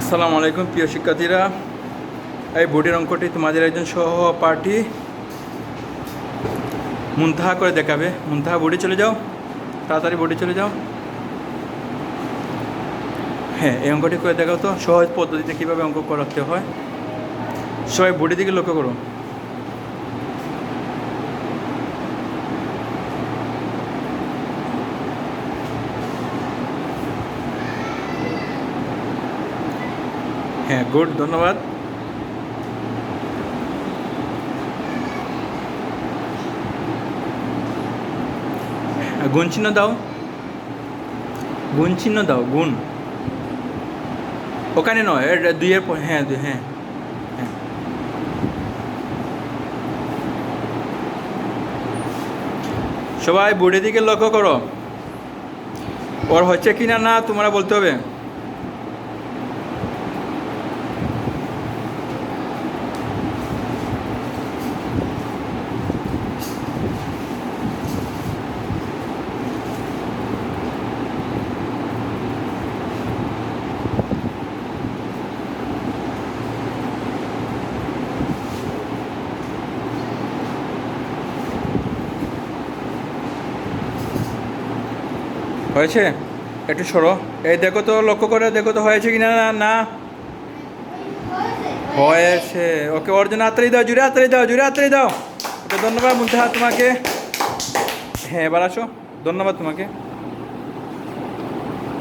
আসসালামু আলাইকুম, প্রিয় শিক্ষার্থীরা। এই বোর্ডের অঙ্কটি তোমাদের একজন সহপাঠী মুন্তাহা করে দেখাবে। মুন্তাহা বোর্ডে চলে যাও। তাড়াতাড়ি বোর্ডে চলে যাও। হ্যাঁ এই অঙ্কটি করে দেখাও তো। সহজ পদ্ধতিতে কীভাবে অঙ্ক করাতে হয়। সবাই বোর্ডের দিকে লক্ষ্য করো। হ্যাঁ গুড, ধন্যবাদ। গুণ চিহ্ন দাও। গুণ চিহ্ন দাও, গুণ। ওখানে নয় দুইয়ের হ্যাঁ হ্যাঁ হ্যাঁ। সবাই বোর্ডের দিকে লক্ষ্য করো। ওর হচ্ছে কি না না, তোমরা বলতে হবে। হয়েছে? একটু সরো। এই দেখো তো, লক্ষ্য করে দেখো তো, হয়েছে কি না না। হয়েছে। ওকে ওর জন্য হাততালি দাও, জুড়ে হাততালি দাও, জুড়ে হাততালি দাও। ওকে ধন্যবাদ মুন্তাহা তোমাকে। হ্যাঁ এবার আসো। ধন্যবাদ তোমাকে।